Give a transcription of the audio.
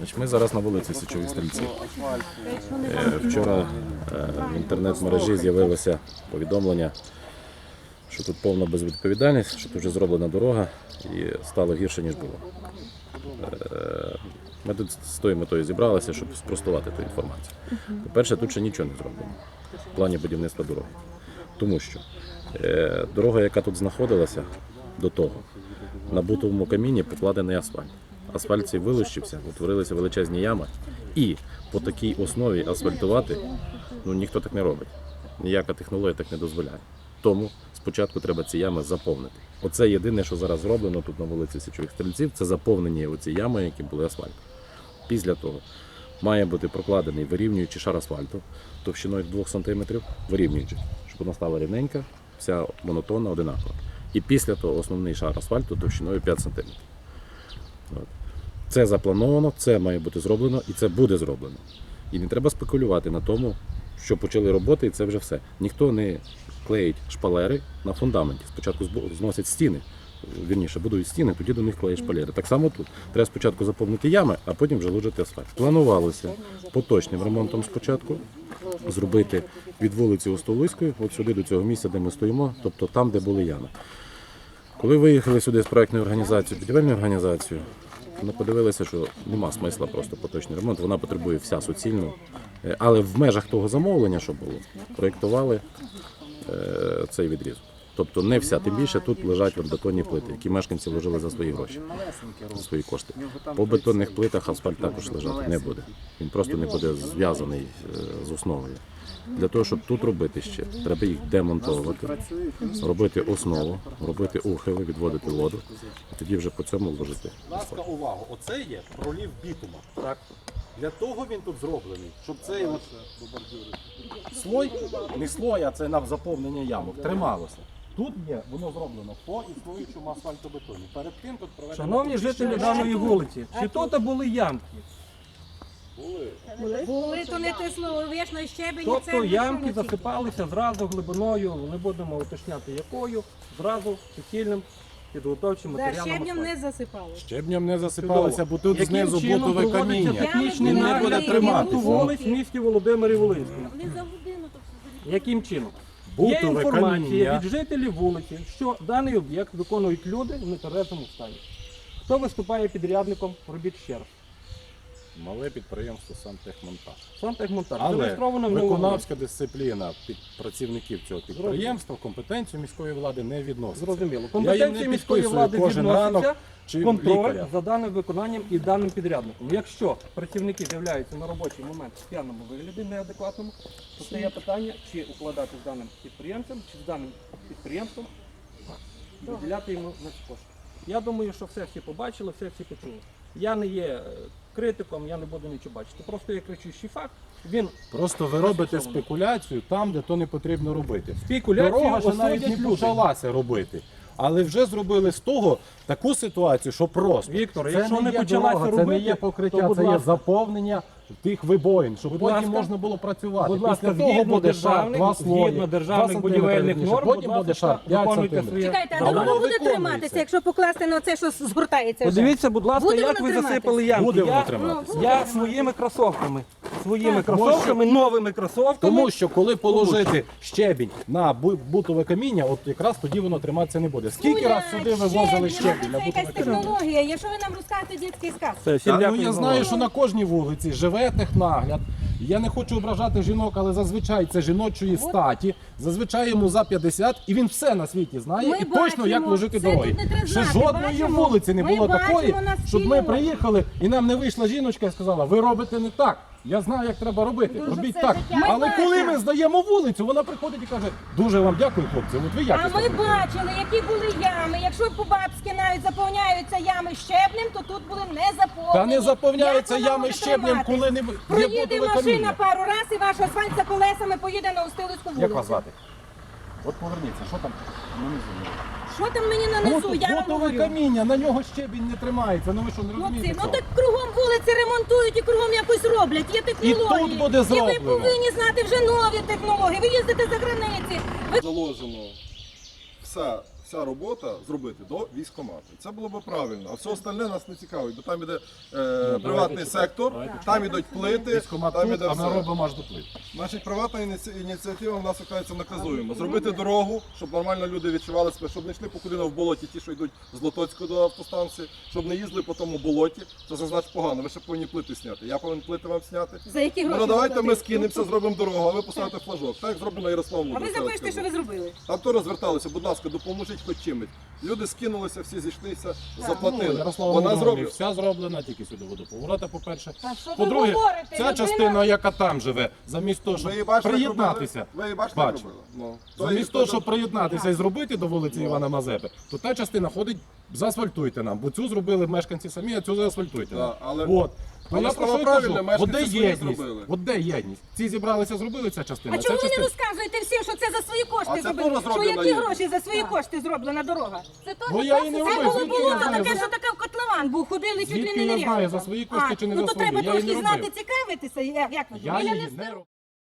Значить, ми зараз на вулиці Січових Стрільців. Е, Вчора е, в інтернет-мережі з'явилося повідомлення, що тут повна безвідповідальність, що тут вже зроблена дорога і стало гірше, ніж було. Е, Ми тут з тою метою зібралися, щоб спростувати ту інформацію. По-перше, тут ще нічого не зроблено в плані будівництва дороги. Тому що дорога, яка тут знаходилася до того, на бутовому камінні покладений асфальт. Асфальт цей вилущився, утворилися величезні ями. І по такій основі асфальтувати ну, ніхто так не робить. Ніяка технологія так не дозволяє. Тому спочатку треба ці ями заповнити. Оце єдине, що зараз зроблено тут на вулиці Січових Стрільців, це заповнені оці ями, які були асфальтом. Після того має бути прокладений вирівнюючий шар асфальту товщиною 2 см, вирівнюючий, щоб вона стала рівненька, вся монотонна, одинакова. І після того основний шар асфальту товщиною 5 см. От. Це заплановано, це має бути зроблено і це буде зроблено. І не треба спекулювати на тому, що почали роботи, і це вже все. Ніхто не клеїть шпалери на фундаменті. Спочатку зносять стіни, вірніше, будують стіни, тоді до них клеять шпалери. Так само тут. Треба спочатку заповнити ями, а потім вже ложити асфальт. Планувалося поточним ремонтом спочатку зробити від вулиці Остолиської, от сюди до цього місця, де ми стоїмо, тобто там, де були ями. Коли виїхали сюди з проектною організацією, будівельною організацією, ми подивилися, що нема смисла просто поточний ремонт, вона потребує вся суцільно. Е, Але в межах того замовлення, що було, проєктували е, цей відрізок. Тобто не вся, тим більше тут лежать от бетонні плити, які мешканці вложили за свої гроші, за свої кошти. По бетонних плитах асфальт також лежати не буде. Він просто не буде зв'язаний е, з основою. Для того, щоб тут робити ще, треба їх демонтовувати, робити основу, робити ухили, відводити воду, і тоді вже по цьому вложити. Ласка, увагу, оце є пролів бітума. Так. Для того він тут зроблений, щоб цей от слой, не слой, а це на заповнення ямок, трималося. Тут є, воно зроблено по існуючому асфальтобетоні. Перед тим тут проведено Шановні жителі даної вулиці, чи тут були ямки? Були то не те слово, вічно щебень. Тобто це ямки нічого засипалися зразу глибиною, не будемо уточняти якою, зразу суцільним підготовчим Да, матеріалом. щебнем асфальту. не засипали. Щебням не засипалося, бо тут Яким знизу чином бутове проводиться каміння. технічний не нагляд буду ремонту триматися. вулиць в місті Володимирі Волинському? Вони за годину то все Яким чином? Є Бутове інформація каміння. від жителів вулиці, що даний об'єкт виконують люди в нетверезому стані. Хто виступає підрядником робіт ще раз? Мале підприємство «Сантехмонтаж». Сантехмонтаж. Але Зареєстровано в виконавська дисципліна під працівників цього підприємства компетенцію міської влади не відноситься. Зрозуміло. Компетенція міської влади відноситься контроль лікаря. за даним виконанням і даним підрядником. Якщо працівники з'являються на робочий момент в п'яному вигляді, неадекватному, то стає питання, чи укладати з даним підприємцем, чи з даним підприємством виділяти йому на кошти. Я думаю, що все всі побачили, все всі почули. Я не є е, критиком, я не буду нічого бачити. Просто є кричущий факт. Він Просто ви робите спекуляцію там, де то не потрібно робити. спекуляцію Дорога ще навіть осудять не люди. почалася робити. Але вже зробили з того таку ситуацію, що просто Віктор, це якщо не почалася дорога, це робити, не є покриття, це є заповнення тих вибоїн, щоб Будь потім ласка. можна було працювати. Будь ласка, Після того згідно буде шар 2 слої, згідно державних будівельних норм, потім буде шар 5 виконуйте сантиметрів. Чекайте, а воно воно буде триматися, якщо покласти на це, що згортається вже? Подивіться, будь ласка, Буде як ви засипали ямки. Буде воно триматися. я своїми кросовками, своїми кросовками, новими кросовками. Тому що коли положити щебінь на бу- бутове каміння, от якраз тоді воно триматися не буде. Скільки раз сюди вивозили щебінь на Це бутове якась каміння? технологія. Якщо ви нам розкажете дітський сказ. Все, всім Та, ну дякую я за знаю, що на кожній вулиці живе технагляд. Я не хочу ображати жінок, але зазвичай це жіночої статі. Зазвичай йому за 50, і він все на світі знає Ми і точно бачимо, як ложити це дороги. тут не треба Ще знати, жодної бачимо. вулиці не Ми було бачимо такої, на щоб ми спільному. приїхали і нам не вийшла жіночка і сказала, ви робите не так. Я знаю, як треба робити. Дуже Робіть все так. Ми Але коли бачимо. ми здаємо вулицю, вона приходить і каже, дуже вам дякую, хлопці. От ви А ми робите». бачили, які були ями. Якщо по-бабськи навіть заповняються ями щебнем, то тут були не заповнені. Та не заповняються Як ями може щебнем, триматись? коли не є Проїде машина каміння. пару раз і ваш асфальт за колесами поїде на Устилицьку вулицю. Як вас звати? От поверніться, що там? Ну, не знаю. Що там мені нанесу? Я вам Бутове говорю. каміння, на нього щебінь не тримається. Ну ви що не Хлопці, розумієте? ну цього? так кругом вулиці ремонтують і кругом якось роблять. Є технології. тут буде І ви повинні знати вже нові технології. Ви їздите за границі. Ви заложено все, вся робота зробити до військкомату. Це було б правильно. А все остальне нас не цікавить, бо там іде е, приватний сектор, там ідуть плити, Військкомат там тут, іде а ми все. робимо аж до плит. Значить, приватна ініці- ініціатива в нас виходить наказуємо. Зробити дорогу, щоб нормально люди відчували себе, щоб не йшли по кудину в болоті, ті, що йдуть з Лотоцького до автостанції, щоб не їздили по тому болоті. Це значить погано. Ви ще повинні плити зняти. Я повинен плити вам зняти. За які гроші? Ну давайте ми скинемося, зробимо дорогу, а ви поставите флажок. Так як зроблено на Ярославну. А ви запишете, що ви зробили. Там то розверталися, будь ласка, допоможіть хоч чимось. Люди скинулися, всі зійшлися, Ну, заплатили. Ярослава Вона Володимирівна зроблена. вся зроблена, тільки сюди водоповорота, по-перше. Та що ви По-друге, говорите? ця Людина- частина, яка там живе, замість того, Ви щоб бачите, як приєднатися, робили? Ви її бачите, як бачу. робили? Ну, то замість того, то- щоб приєднатися і зробити до вулиці Івана Мазепи, то та частина ходить, заасфальтуйте нам, бо цю зробили мешканці самі, а цю заасфальтуйте нам. Да, але- От. Але я про справа що й правильна, кажу, мешканці от де свої єдність? зробили. От де єдність? Ці зібралися, зробили ця частина, А ця чому ви не частина. розказуєте всім, що це за свої кошти зробили? Що які гроші за свої кошти зроблена дорога? Це то я її не це робив, було звідки було я знаю, таке, що таке котлован був, ходили чуть ли Звідки не я знаю, за свої кошти А, чи не ну за то свої? треба Я її трошки знати, робив. цікавитися, як, як ви Я зробили. її не робив.